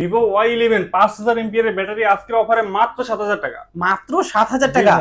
Vivo Y eleven পাঁচ হাজার ampere battery আজকের অফারে মাত্র সাত হাজার টাকা। মাত্র সাত হাজার টাকা?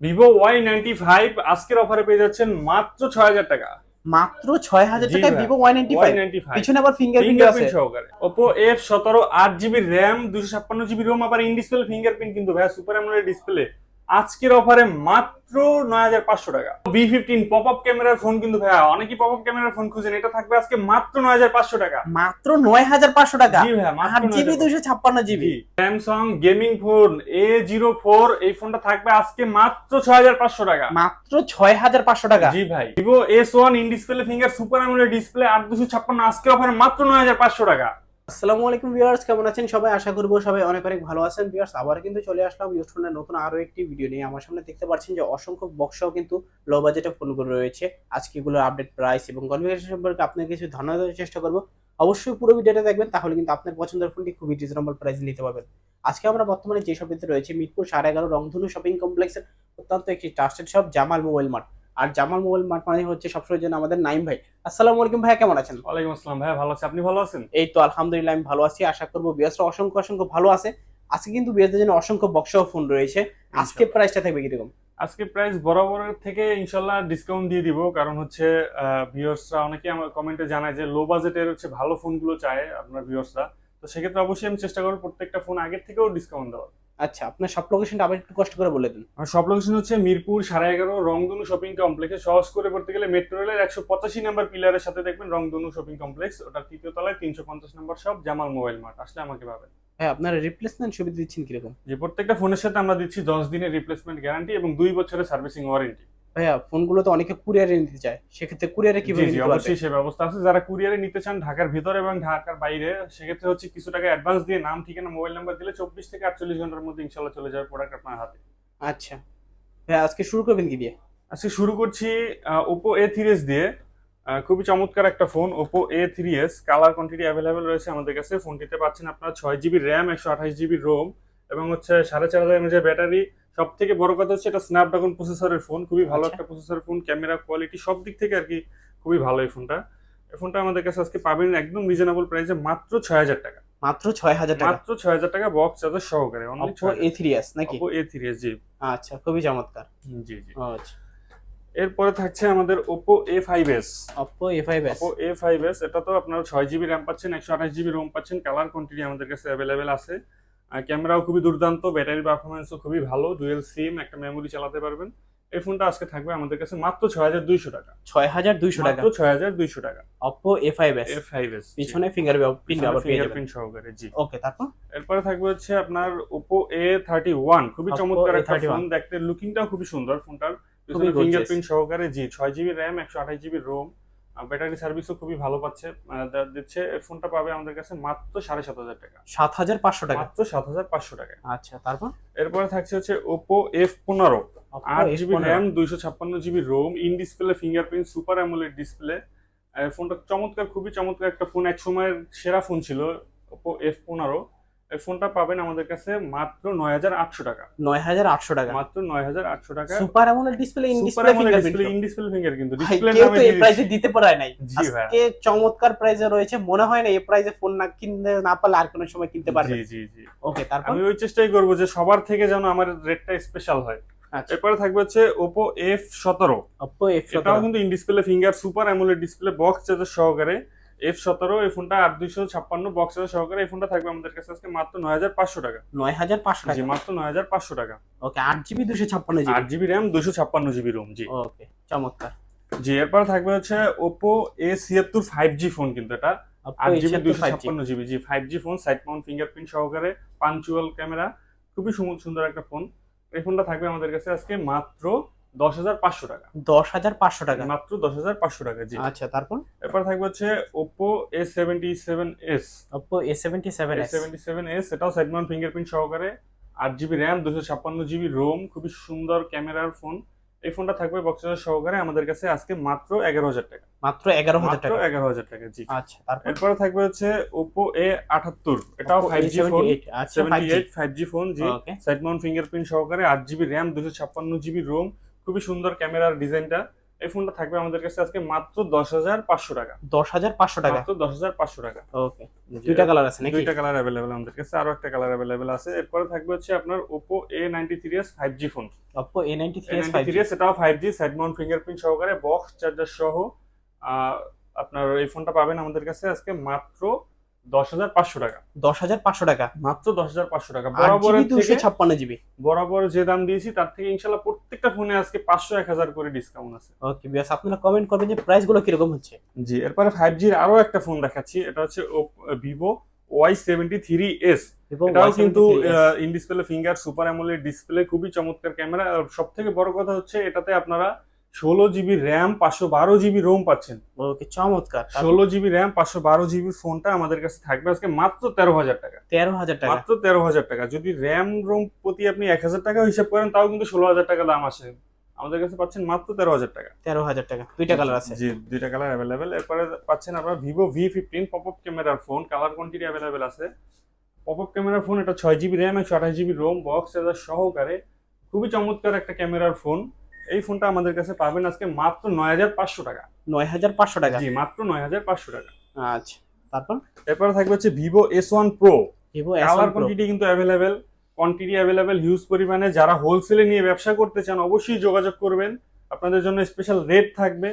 ভিভো ওয়াই নাইনটি ফাইভ আজকের অফারে পেয়ে যাচ্ছেন মাত্র ছয় হাজার টাকা। মাত্র ছয় হাজার টাকায় Vivo Y ninety five ninety five পিছনে আবার ফিঙ্গারপ্রিন্ট আছে। সহকারে। ওপো এফ সতেরো আট জিবি র্যাম দুশো ছাপ্পান্ন জিবি রোম আবার ইন ডিসপ্লে ফিঙ্গারপ্রিন্ট কিন্তু ভাইয়া সুপার অ্যামোলেড ডিসপ্লে আজকের অফারে মাত্র নয় হাজার পাঁচশো টাকা। বি ফিফটিন পপ আপ ক্যামেরার ফোন কিন্তু ভাইয়া অনেকেই পপ আপ ক্যামেরার ফোন খুঁজেন এটা থাকবে আজকে মাত্র নয় হাজার পাঁচশো টাকা। মাত্র নয় হাজার পাঁচশো টাকা? মাত্র আট জিবি দুশো ছাপ্পান্ন GB. Samsung gaming phone A zero four এই ফোনটা থাকবে আজকে মাত্র ছয় হাজার পাঁচশো টাকা। মাত্র ছয় হাজার পাঁচশো টাকা। জি ভাই Vivo S one in display finger super AMOLED display আট দুশো ছাপ্পান্ন আজকের অফারে মাত্র নয় হাজার পাঁচশো টাকা। আসসালামু আলাইকুম ভিউয়ার্স, কেমন আছেন সবাই? আশা করব সবাই অনেক অনেক ভালো আছেন ভিউয়ার্স। আবার কিন্তু চলে আসলাম ইউজফোনের নতুন আরও একটি ভিডিও নিয়ে। আমার সামনে দেখতে পাচ্ছেন যে অসংখ্য বক্সও কিন্তু লো বাজেটে ফোনগুলো রয়েছে। আজকে এগুলোর আপডেট প্রাইস এবং কনফিগারেশন সম্পর্কে আপনাকে কিছু ধারণা দেওয়ার চেষ্টা করব। অবশ্যই পুরো ভিডিওটা দেখবেন, তাহলে কিন্তু আপনার পছন্দের ফোনটি খুবই রিজনেবল প্রাইস নিতে পারবেন। আজকে আমরা বর্তমানে যে শপিতে রয়েছে, মিরপুর সাড়ে এগারো রংধনু শপিং কমপ্লেক্সের অত্যন্ত একটি trusted shop Jamal mobile mart আর জামাল মোবাইল মার্ট মানে হচ্ছে সবসময় জন্য আমাদের নাইম ভাই। আসসালামু আলাইকুম ভাই কেমন আছেন? ওয়ালাইকুম আসসালাম ভাইয়া ভালো আছে। আপনি ভালো আছেন? এই তো আলহামদুলিল্লাহ আমি ভালো আছি। আশা করব বিয়াসরা অসংখ্য অসংখ্য ভালো আছে। আজকে কিন্তু বিয়াসদের জন্য অসংখ্য বক্স ফোন রয়েছে। আজকে প্রাইসটা থাকবে কীরকম? আজকে প্রাইস বরাবরের থেকে ইনশাল্লাহ ডিসকাউন্ট দিয়ে দিব। কারণ হচ্ছে ভিউয়ার্সরা অনেকে আমার কমেন্টে জানায় যে লো বাজেটের হচ্ছে ভালো ফোনগুলো চায় আপনার ভিউয়ার্সরা তো সেক্ষেত্রে অবশ্যই আমি চেষ্টা করব প্রত্যেকটা ফোন আগের থেকেও ডিসকাউন্ট দেওয়ার। আচ্ছা আপনার সব লোকেশনটা আবার একটু কষ্ট করে বলে দিন। আর সব লোকেশন হচ্ছে মিরপুর সাড়ে এগারো রংধনু শপিং কমপ্লেক্সে সহজ করে পড়তে গেলে মেট্রো রেলের একশো পঁচাশি নাম্বার পিলারের সাথে দেখবেন রংধনু শপিং কমপ্লেক্স ওটা তৃতীয় তলায় তিনশো পঞ্চাশ নাম্বার সব জামাল মোবাইল মার্ট আসলে আমাকে পাবেন। হ্যাঁ আপনারা রিপ্লেসমেন্ট সুবিধা দিচ্ছেন কীরকম? যে প্রত্যেকটা ফোনের সাথে আমরা দিচ্ছি দশ দিনের রিপ্লেসমেন্ট গ্যারান্টি এবং দুই বছরের সার্ভিসিং ওয়ারেন্টি ভাইয়া ফোনগুলো তো অনেকে কুরিয়ারে নিতে চায়। সেক্ষেত্রে কুরিয়ারে জি কীভাবে নিতে পারবে? অবশ্যই সে ব্যবস্থা আছে। যারা কুরিয়ারে নিতে চান ঢাকার ভিতরে এবং ঢাকার বাইরে সেক্ষেত্রে হচ্ছে কিছু টাকা অ্যাডভান্স দিয়ে নাম ঠিকানা মোবাইল নাম্বার দিলে চব্বিশ থেকে আটচল্লিশ ঘণ্টার মধ্যে ইনশাল্লাহ চলে যাবে প্রোডাক্ট আপনার হাতে। আচ্ছা। ভাইয়া আজকে শুরু করবেন কি দিয়ে? আজকে শুরু করছি ওপো এ থ্রি এস দিয়ে। খুবই চমৎকার একটা phone Oppo A three S colour quantity available রয়েছে আমাদের কাছে। ফোনটিতে পাচ্ছেন আপনার ছয় জিবি র্যাম একশো আঠাশ জিবি রোম এবং হচ্ছে সাড়ে চার হাজার এমএজের ব্যাটারি সব থেকে বড় কথা হচ্ছে এটা স্ন্যাপড্রাগন প্রসেসরের ফোন খুবই ভালো আচ্ছা। একটা প্রসেসরের ফোন ক্যামেরা কোয়ালিটি সব দিক থেকে আর কি খুবই ভালো এই ফোনটা এই ফোনটা আমাদের কাছে আজকে পাবেন একদম রিজনেবল প্রাইসে মাত্র ছয় হাজার টাকা। মাত্র ছয় হাজার টাকা? মাত্র ছয় হাজার টাকা বক্স চার্জার সহকারে অপো এ থ্রি এস নাকি? ওপো এ থ্রি এস জি। আচ্ছা খুবই চমৎকার। জি জি। আচ্ছা। এরপরে থাকছে আমাদের Oppo A five S Oppo A five S Oppo A five S এটা তো আপনারা ছয় জিবি র্যাম পাচ্ছেন একশো আঠাশ জিবি রোম পাচ্ছেন কালার কোয়ান্টিটি আমাদের কাছে অ্যাভেলেবেল আছে। ক্যামেরাও খুবই দুর্দান্ত ব্যাটারি পারফরমেন্সও খুবই ভালো ডুয়েল সিম একটা মেমোরি চালাতে পারবেন। এই ফোনটা আজকে থাকবে আমাদের কাছে মাত্র ছয় হাজার দুইশো টাকা। ছয় হাজার দুইশো টাকা? ছয় হাজার দুইশো টাকা। Oppo A five S A five S পিছনে ফিঙ্গার ফিঙ্গারপ্রিন্ট সহকারে জি। ওকে তারপর? এরপরে থাকবে হচ্ছে আপনার ওপো এ থার্টি ওয়ান খুবই চমৎকার একটা A31 ফোন দেখতে লুকিংটাও খুবই সুন্দর ফোনটার। ফিঙ্গারপ্রিন্ট সহকারে জি। ছয় জিবি র্যাম একশো আঠাশ জিবি রোম ব্যাটারি সার্ভিসও খুবই ভালো পাচ্ছে। দিচ্ছে ফোনটা পাবে আমাদের কাছে মাত্র সাড়ে সাত হাজার টাকা। সাত হাজার পাঁচশো টাকা? মাত্র সাত হাজার পাঁচশো টাকা। আচ্ছা তারপর? এরপরে থাকছে হচ্ছে ওপো এফ পনেরো। আট জিবি র্যাম দুইশো ছাপ্পান্ন GB ROM in display fingerprint super AMOLED display ফোনটা চমৎকার খুবই চমৎকার একটা ফোন। এক সময়ের সেরা ফোন ছিল ওপো এফ পনেরো। এই ফোনটা পাবেন আমাদের কাছে মাত্র নয় হাজার আটশো টাকা। নয় হাজার আটশো টাকা। মাত্র নয় হাজার আটশো টাকা। Super AMOLED display in display display fingerprint in display finger কিন্তু ডিসপ্লে নামে এই প্রাইসে দিতে পারায় নাই। আজকে চমৎকার প্রাইসে রয়েছে। মনে হয় না এই প্রাইসে ফোন না কিনতে না পারলে আর কোনো সময় কিনতে পারবে। জি জি জি। ওকে তারপর? আমি ওই চেষ্টাই করব যে সবার থেকে যেন আমার রেটটা স্পেশাল হয়। আচ্ছা। এরপরে থাকবে হচ্ছে ওপো এফ সতেরো। Oppo এটাও F17 কিন্তু in display finger super AMOLED display box charger সহকারে এফ সতেরো এই ফোনটা আট দুইশো ছাপ্পান্ন বক্স সহকারে এই ফোনটা থাকবে আমাদের কাছে আজকে মাত্র নয় হাজার পাঁচশো টাকা। নয় হাজার পাঁচশো টাকা মাত্র নয় হাজার পাঁচশো টাকা। ওকে আট জিবি দুশো ছাপ্পান্ন জিবি? আট জিবি র্যাম দুশো ছাপ্পান্ন জিবি রোম জি। ওকে চমৎকার। জি এরপর থাকবে হচ্ছে ওপো এ ছিয়াত্তর ফাইভ জি ফোন কিন্তু এটা। আট জিবি দুশো ছাপ্পান্ন জিবি জি five G phone side mount fingerprint সহকারে পাঞ্চুয়াল ক্যামেরা খুবই সুন্দর একটা ফোন এই ফোনটা থাকবে আমাদের কাছে আজকে মাত্র দশ হাজার পাঁচশো টাকা। দশ হাজার পাঁচশো টাকা। মাত্র দশ হাজার পাঁচশো টাকা জি। আচ্ছা তারপর? এরপর থাকবে হচ্ছে Oppo A seventy seven S A77 A seventy seven S এটাও সাইড মাউন্ট ফিঙ্গারপ্রিন্ট সহকারে। আট জিবি র্যাম দুশো ছাপ্পান্ন জিবি রোম খুবই সুন্দর ক্যামেরার ফোন। এই ফোনটা থাকবে বক্সার সহকারে। আমাদের কাছে আজকে মাত্র এগারো হাজার টাকা। মাত্র এগারো হাজার টাকা। এগারো হাজার টাকা জি। আচ্ছা এরপরে থাকবে হচ্ছে ওপো এ আটাত্তর। এটাও ফাইভ জি ফোন A78 আচ্ছা seventy eight five G phone জি। সাইড মাউন্ট ফিঙ্গারপ্রিন্ট সহকারে আট জিবি র্যাম দুশো ছাপ্পান্ন জিবি রোম খুবই সুন্দর ক্যামেরার ডিজাইনটা। এই ফোনটা থাকবে আমাদের কাছে আজকে মাত্র দশ হাজার পাঁচশো টাকা। দশ হাজার পাঁচশো টাকা? মাত্র দশ হাজার পাঁচশো টাকা। ওকে। দুইটা কালার আছে নাকি? দুইটা কালার অ্যাভেলেবেল আমাদের কাছে আরও একটা কালার অ্যাভেলেবেল আছে। এরপরে থাকবে হচ্ছে আপনার Oppo A ninety three S five G phone Oppo A ninety three S five S এটাও five G side mount fingerprint সহকারে বক্স চার্জার সহ আপনার এই ফোনটা পাবেন আমাদের কাছে আজকে মাত্র দশ হাজার পাঁচশো টাকা। দশ হাজার পাঁচশো টাকা? মাত্র দশ হাজার পাঁচশো টাকা। দুশো ছাপ্পান্ন জিবি। বরাবর যে দাম দিয়েছি তার থেকে ইনশাল্লাহ প্রত্যেকটা ফোনে আজকে পাঁচশো এক হাজার করে ডিসকাউন্ট আছে। ওকে বিয়াস আপনারা কমেন্ট করবেন যে প্রাইসগুলো কীরকম হচ্ছে। জি এরপরে ফাইভ জির আরও একটা ফোন দেখাচ্ছি। এটা হচ্ছে Vivo Y seventy three S Vivo এটাও কিন্তু in display finger super AMOLED display খুবই চমৎকার ক্যামেরা সব থেকে বড় কথা হচ্ছে এটাতে আপনারা ষোলো জিবি র্যাম পাঁচশো বারো জিবি রোম পাচ্ছেন। ওকে চমৎকার। ষোলো জিবি র্যাম পাঁচশো বারো জিবি ফোনটা আমাদের কাছে থাকবে আজকে মাত্র তেরো হাজার টাকা। তেরো হাজার টাকা। মাত্র তেরো হাজার টাকা। যদি র্যাম রোম প্রতি আপনি এক হাজার টাকা হিসাব করেন তাও কিন্তু ষোলো হাজার টাকা দাম আসে। আমাদের কাছে পাচ্ছেন মাত্র তেরো হাজার টাকা। তেরো হাজার টাকা। দুইটা কালার আছে। জি দুইটা কালার অ্যাভেলেবেল এরপরে পাচ্ছেন আপনার Vivo V fifteen pop up ক্যামেরার ফোন কালার কোয়ান্টিটি অ্যাভেলেবেল আছে। পপ আপ ক্যামেরার ফোন এটা ছয় জিবি র্যাম একশো আঠাশ জিবি রোম বক্স চার্জার সহকারে। খুবই চমৎকার একটা ক্যামেরার ফোন এই ফোনটা আমাদের কাছে পাবেন আজকে মাত্র নয় হাজার পাঁচশো টাকা। নয় হাজার পাঁচশো টাকা? জি মাত্র নয় হাজার পাঁচশো টাকা। আচ্ছা তারপর? এরপরে থাকবে হচ্ছে Vivo S one pro Vivo colour quantity কিন্তু অ্যাভেলেবেল কোয়ান্টিটি অ্যাভেলেবেল হিউজ পরিমাণে। যারা হোলসেলে নিয়ে ব্যবসা করতে চান অবশ্যই যোগাযোগ করবেন। আপনাদের জন্য স্পেশাল রেট থাকবে।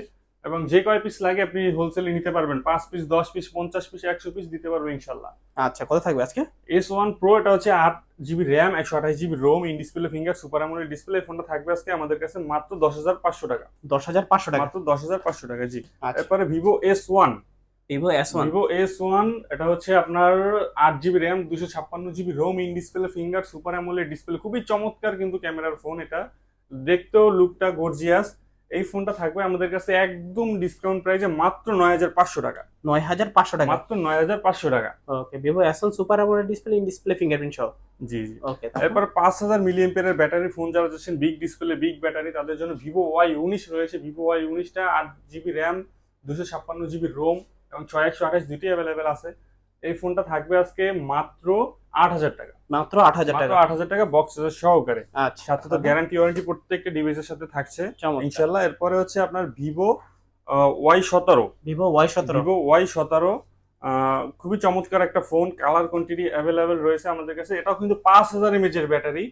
এবং যে কয় পিস লাগে আপনি হোলসেলে নিতে পারবেন। পাঁচ পিস দশ পিস পঞ্চাশ পিস একশো পিস দিতে পারবেন ইনশাল্লাহ। আচ্ছা কত থাকবে আজকে? এস ওয়ান প্রো এটা হচ্ছে আট জিবি র্যাম একশো আঠাশ GB ROM in display finger super AMOLED display এই ফোনটা থাকবে আজকে আমাদের কাছে মাত্র দশ হাজার পাঁচশো টাকা। দশ হাজার পাঁচশো টাকা? মাত্র দশ হাজার পাঁচশো টাকা জি। আচ্ছা। এরপরে Vivo S one Vivo S one Vivo S one এটা হচ্ছে আপনার আট জিবি র্যাম দুশো ছাপ্পান্ন GB ROM in display finger super AMOLED display খুবই চমৎকার কিন্তু ক্যামেরার ফোন এটা। দেখতেও লুকটা গর্জিয়াস এই ফোনটা থাকবে আমাদের কাছে একদম ডিসকাউন্ট প্রাইসে মাত্র নয় হাজার পাঁচশো টাকা। নয় হাজার পাঁচশো টাকা? মাত্র নয় হাজার পাঁচশো টাকা। Okay Vivo S one super AMOLED display in display fingerprint সহ? জি জি। ওকে এরপর পাঁচ হাজার মিলি এম্পিয়ারের ব্যাটারি ফোন যারা যাচ্ছেন বিগ ডিসপ্লে বিগ ব্যাটারি তাদের জন্য ভিভো ওয়াই উনিশ রয়েছে। ভিভো ওয়াই উনিশটা আট জিবি র্যাম দুশো ছাপ্পান্ন জিবি রোম এবং ছয় একশো আঠাশ দুটি অ্যাভেলেবেল আছে। এই ফোনটা থাকবে আজকে মাত্র আট হাজার টাকা। মাত্র আট হাজার টাকা। আট হাজার টাকা বক্স সহকারে। আচ্ছা। সাথে তো গ্যারান্টি ওয়ারেন্টি প্রত্যেকটা ডিভাইসের সাথে থাকছে। ইনশাল্লাহ এরপরে হচ্ছে আপনার ভিভো ওয়াই সতেরো। ভিভো ওয়াই সতেরো। ভিভো ওয়াই সতেরো খুবই চমৎকার একটা ফোন কালার কোয়ান্টিটি অ্যাভেলেবেল রয়েছে আমাদের কাছে। এটাও কিন্তু পাঁচ হাজার এমএচ এর ব্যাটারি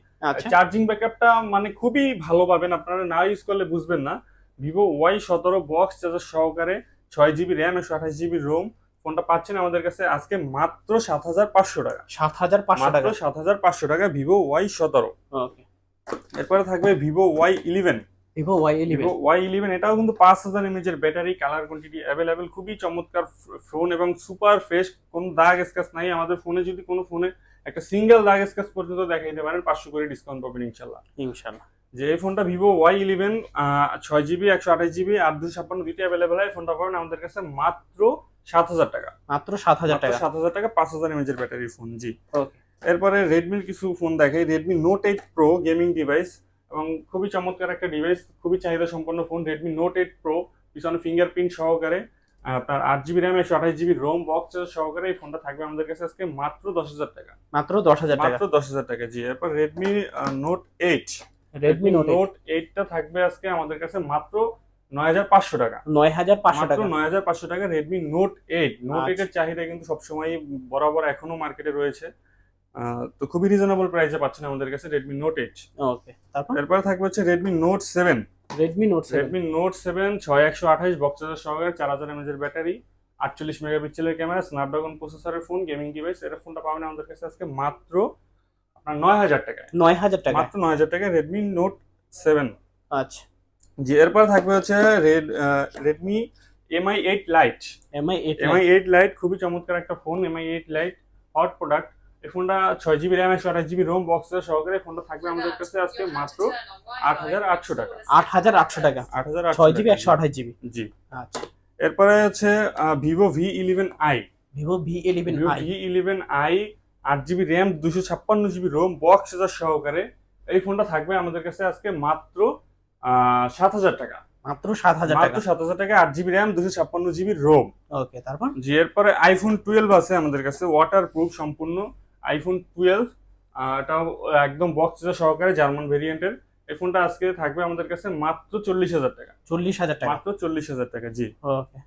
চার্জিং ব্যাকআপটা মানে খুবই ভালো পাবেন আপনারা না ইউজ করলে বুঝবেন না। ভিভো ওয়াই সতেরো বক্স চার্জার সহকারে ছয় জিবি র্যাম একশো আঠাশ জিবি রোম ফোনটা পাচ্ছেন আমাদের কাছে আজকে মাত্র সাত হাজার পাঁচশো টাকা। সাত হাজার পাঁচশো টাকা। সাত হাজার পাঁচশো টাকা ভিভো ওয়াই সতেরো। ওকে। এরপরে থাকবে Vivo Y eleven. Vivo Y eleven. Vivo Y eleven এটাও কিন্তু পাঁচ হাজার এমএচ এর ব্যাটারি কালার কোয়ান্টিটি অ্যাভেলেবেল খুবই চমৎকার ফোন এবং সুপার ফ্রেশ কোনো দাগ স্ক্যাচ নাই। আমাদের ফোনে যদি কোনো ফোনে একটা সিঙ্গেল দাগ স্ক্যাচ পর্যন্ত দেখাইতে পারেন পাঁচশো করে ডিসকাউন্ট পাবেন ইনশাল্লাহ। ইনশাল্লাহ। যে এই ফোনটা ভিভো ওয়াই ইলেভেন ছয় জিবি একশো আঠাশ জিবি আট দুশো ছাপ্পান্ন দুইটা অ্যাভেলেবেল হয় ফোনটা পাবেন আমাদের কাছে মাত্র সাত হাজার টাকা। মাত্র সাত হাজার টাকা। সাত হাজার টাকা পাঁচ হাজার এমএচ এর ব্যাটারি ফোন জি। এরপরে রেডমির কিছু ফোন দেখাই। Redmi Note eight Pro gaming device এবং খুবই চমৎকার একটা ডিভাইস খুবই চাহিদা সম্পন্ন phone Redmi Note eight Pro পিছনে ফিঙ্গারপ্রিন্ট সহকারে আপনার আট জিবি র্যাম একশো আঠাশ জিবি রোম বক্স সহকারে এই ফোনটা থাকবে আমাদের কাছে আজকে মাত্র দশ হাজার টাকা। মাত্র দশ হাজার টাকা। মাত্র দশ হাজার টাকা জি। এরপর Redmi Note eight Redmi Note এইটটা থাকবে আজকে আমাদের কাছে মাত্র নয় হাজার পাঁচশো টাকা। নয় হাজার পাঁচশো মাত্র টাকা। নয় হাজার পাঁচশো টাকা রেডমি নোট এইট নোট আচ্ছা। চাহিদা কিন্তু সবসময় বরাবর এখনও মার্কেটে রয়েছে। তো খুবই রিজনেবল প্রাইসে পাচ্ছেন আমাদের কাছে রেডমি নোট এইট ওকে তারপর? এরপরে থাকবে হচ্ছে Note seven Redmi Note seven Redmi Note seven ছয় একশো আঠাশ বক্সার সহকারে চার হাজার এমএজ এর ব্যাটারি আটচল্লিশ মেগাপিক্সেলের ক্যামেরা স্ন্যাপড্রাগন প্রসেসরের ফোন গেমিং ডিভাইস এটা ফোনটা পাবেন আমাদের কাছে আজকে মাত্র আপনার নয় হাজার টাকায়। নয় হাজার টাকা মাত্র নয় হাজার টাকায় রেডমি নোট সেভেন আচ্ছা। জি এরপর থাকবে হচ্ছে red Redmi MI eight Lite MI eight MI eight Lite খুবই চমৎকার একটা phone MI eight Lite hot product এই ফোনটা ছয় জিবি র্যাম একশো আঠাশ জিবি রোম বক্স সহকারে ফোনটা থাকবে আমাদের কাছে আজকে মাত্র আট হাজার আটশো টাকা। আট হাজার আটশো টাকা। আট হাজার ছয় জিবি একশো আঠাশ জিবি জি। আচ্ছা। এরপরে হচ্ছে Vivo V eleven I Vivo V eleven I V eleven I আট জিবি র্যাম দুশো ছাপ্পান্ন জিবি রোম বক্স সহকারে। এই ফোনটা থাকবে আমাদের কাছে আজকে মাত্র সাত হাজার টাকা। মাত্র সাত হাজার মাত্র টাকা। সাত হাজার টাকা আট জিবি র্যাম দুশো ছাপ্পান্ন জিবি রোম ওকে তারপর? জি এরপরে আইফোন টুয়েলভ আছে আমাদের কাছে ওয়াটার প্রুফ সম্পূর্ণ আইফোন টুয়েলভ এটাও একদম বক্স সহকারে জার্মান ভেরিয়েন্টের এই ফোনটা আজকে থাকবে আমাদের কাছে মাত্র চল্লিশ হাজার টাকা। চল্লিশ হাজার টাকা। মাত্র চল্লিশ হাজার টাকা জি। ওকে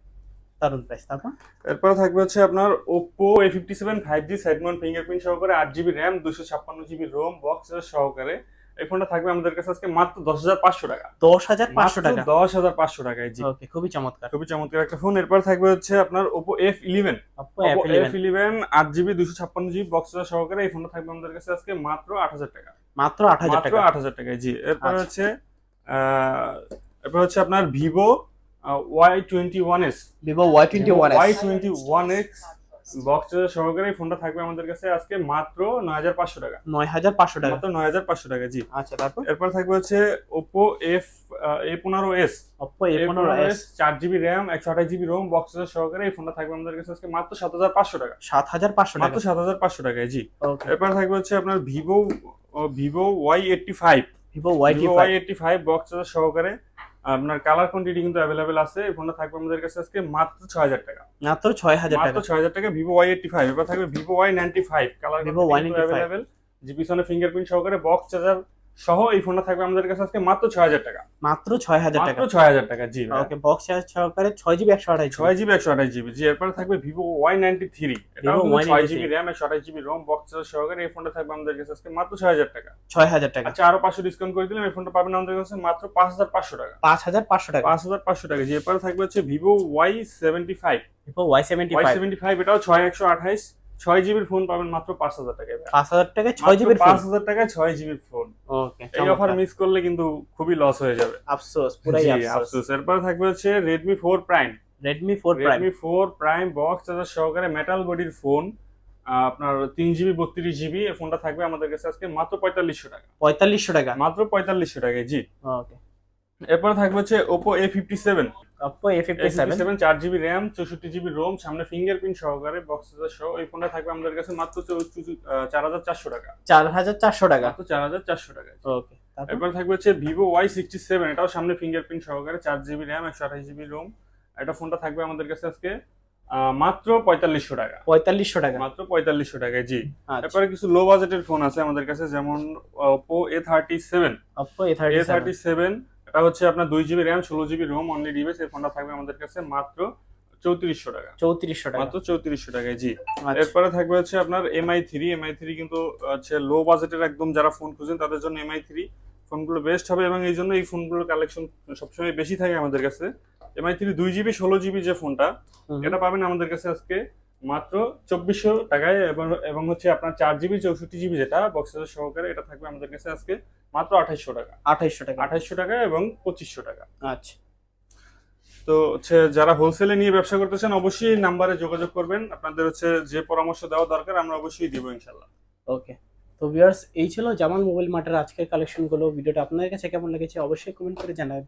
প্রাইস তারপর? এরপরে থাকবে হচ্ছে আপনার Oppo A fifty seven five G side mount fingerprint সহকারে আট জিবি র্যাম দুশো ছাপ্পান্ন জিবি রোম বক্স সহকারে। এই ফোনটা থাকবে আমাদের কাছে আজকে মাত্র দশ হাজার পাঁচশো টাকা। দশ হাজার পাঁচশো টাকা? দশ হাজার পাঁচশো টাকায় জি। ওকে খুবই চমৎকার। খুবই চমৎকার একটা ফোন। এরপর থাকবে হচ্ছে আপনার Oppo F eleven Oppo F11 F eleven আট জিবি দুশো ছাপ্পান্ন জিবি বক্স সহকারে এই ফোনটা থাকবে আমাদের কাছে আজকে মাত্র আট হাজার টাকা। মাত্র আট হাজার টাকা। আট হাজার টাকায় জি। এরপর আচ্ছা। হচ্ছে আহ, এরপর হচ্ছে আপনার Vivo Y twenty one S Vivo Y twenty one Y twenty one X box সহকারে এই ফোনটা থাকবে আমাদের কাছে আজকে মাত্র নয় হাজার পাঁচশো টাকা। নয় হাজার পাঁচশো টাকা। মাত্র নয় হাজার পাঁচশো টাকা জি। আচ্ছা তারপর? এরপর থাকবে হচ্ছে Oppo A পনেরো এস চার জিবি র্যাম একশো আঠাশ জিবি রোম বক্স সহকারে এই ফোনটা থাকবে আমাদের কাছে আজকে মাত্র সাত হাজার পাঁচশো টাকা। সাত হাজার পাঁচশো টাকা। মাত্র সাত হাজার পাঁচশো টাকায় জি। এরপর থাকবে হচ্ছে আপনার Vivo Y Y eighty five box সহকারে আপনার কালার কোয়ান্টিটি কিন্তু অ্যাভেলেবেল আছে এই ফোনটা থাকবে আমাদের কাছে আজকে মাত্র ছয় হাজার টাকা। মাত্র ছয় হাজার মাত্র টাকা। ছয় হাজার টাকা ভিভো ওয়াই এইটটি ফাইভ এবার থাকবে Vivo Y ninety five colour Vivo Y95 available GP পিছনে ফিঙ্গারপ্রিন্ট সহকারে বক্স চার্জার সহ এই ফোনটা থাকবে আমাদের কাছে আজকে মাত্র ছয় হাজার টাকা। মাত্র ছয় হাজার টাকা। মাত্র ছয় হাজার টাকা জি ওকে বক্স চার্জ সহকারে ছয় জিবি একশো আঠাশ ছয় জিবি একশো আঠাশ জিবি জি এরপরে থাকবে ভিভো ওয়াই নাইনটি থ্রি ছয় Y93 জিবি র্যাম একশো আঠাশ জিবি রোম বক্স চার্জার সহকারে এই ফোনটা থাকবে আমাদের কাছে আজকে মাত্র ছয় হাজার টাকা। ছয় হাজার টাকা। আচ্ছা আরও পাঁচশো ডিসকাউন্ট করে দিলাম এই ফোনটা পাবেন আমাদের কাছে মাত্র পাঁচ হাজার পাঁচশো টাকা। পাঁচ হাজার পাঁচশো টাকা। পাঁচ হাজার পাঁচশো টাকা জি এরপরে থাকবে হচ্ছে Vivo Y seventy five Vivo Y seventy five seventy five এটাও ছয় একশো আঠাইশ ছয় জিবির ফোন পাবেন মাত্র পাঁচ হাজার টাকায় পাঁচ হাজার টাকা ছয় জিবির পাঁচ হাজার টাকায় ছয় জিবির ফোন ওকে এই অফার মিস করলে কিন্তু খুবই লস হয়ে যাবে। আফসোস পুরাই আফসোস। এরপরে থাকবে হচ্ছে Redmi four Prime Redmi four Prime Redmi four Prime box charger সহকারে মেটাল বডির ফোন আপনার তিন জিবি বত্রিশ জিবি এই ফোনটা থাকবে আমাদের কাছে আজকে মাত্র পঁয়তাল্লিশশো টাকা। পঁয়তাল্লিশশো টাকা। মাত্র পঁয়তাল্লিশশো টাকা জি। ওকে এরপরে থাকবে হচ্ছে Oppo A fifty seven Oppo A57 seven চার জিবি র্যাম চৌষট্টি জিবি রোম সামনে ফিঙ্গারপ্রিন্ট সহকারে বক্স সহ। এই ফোনটা থাকবে আমাদের কাছে মাত্র চার হাজার চারশো টাকা। চার হাজার চারশো টাকা। তো চার হাজার চারশো টাকা। ওকে এরপর থাকবে হচ্ছে ভিভো ওয়াই সিক্সটি সেভেন এটাও সামনে ফিঙ্গারপ্রিন্ট সহকারে চার জিবি র্যাম একশো আঠাশ জিবি রোম এটা ফোনটা থাকবে আমাদের কাছে আজকে মাত্র পঁয়তাল্লিশশো টাকা। পঁয়তাল্লিশশো টাকা। মাত্র পঁয়তাল্লিশশো টাকা জি। আচ্ছা। এরপরে কিছু লো বাজেটের ফোন আছে আমাদের কাছে যেমন Oppo A thirty seven Oppo A A thirty seven এটা হচ্ছে আপনার দুই জিবি র্যাম ষোলো জিবি রোম অনলি ডিভাইস এই ফোনটা থাকবে আমাদের কাছে মাত্র চৌত্রিশশো টাকা। চৌত্রিশশো টাকা। মাত্র চৌত্রিশশো টাকায় জি। আচ্ছা। এরপরে থাকবে হচ্ছে আপনার এমআই থ্রি এমআই থ্রি কিন্তু হচ্ছে লো বাজেটের একদম যারা ফোন খুঁজেন তাদের জন্য এমআই থ্রি ফোনগুলো বেস্ট হবে এবং এই জন্য এই ফোনগুলোর কালেকশন সবসময় বেশি থাকে আমাদের কাছে। এমআই থ্রি দুই জিবি ষোলো জিবি যে ফোনটা। এটা পাবেন আমাদের কাছে আজকে মাত্র চব্বিশশো টাকায় এবং এবং হচ্ছে আপনার চার জিবি চৌষট্টি জিবি যেটা বক্সের সহকারে এটা থাকবে আমাদের কাছে আজকে মাত্র আঠাইশশো টাকা। আঠাইশশো টাকা। আঠাইশশো টাকা এবং পঁচিশশো টাকা। আচ্ছা। তো হচ্ছে যারা হোলসেলে নিয়ে ব্যবসা করতে চান অবশ্যই নাম্বারে যোগাযোগ করবেন। আপনাদের হচ্ছে যে পরামর্শ দেওয়া দরকার আমরা অবশ্যই দিব ইনশাল্লাহ ওকে। তো ভিউয়ার্স এই ছিল জামাল মোবাইল মার্টের আজকের কালেকশনগুলো ভিডিওটা আপনাদের কাছে কেমন লেগেছে অবশ্যই কমেন্ট করে জানাবেন।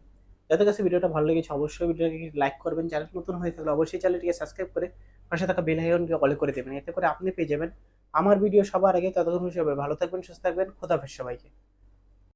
যাদের কাছে ভিডিওটা ভালো লেগেছে, অবশ্যই ভিডিওটাকে লাইক করবেন। চ্যানেল নতুন হয়ে থাকলে অবশ্যই চ্যানেলটিকে সাবস্ক্রাইব করে পাশে থাকা বেল আইকনকে কল করে দেবেন। এতে করে আপনি পেয়ে যাবেন আমার ভিডিও সবার আগে। ততক্ষণ হিসেবে ভালো থাকবেন, সুস্থ থাকবেন। খোদাফেজ সবাইকে।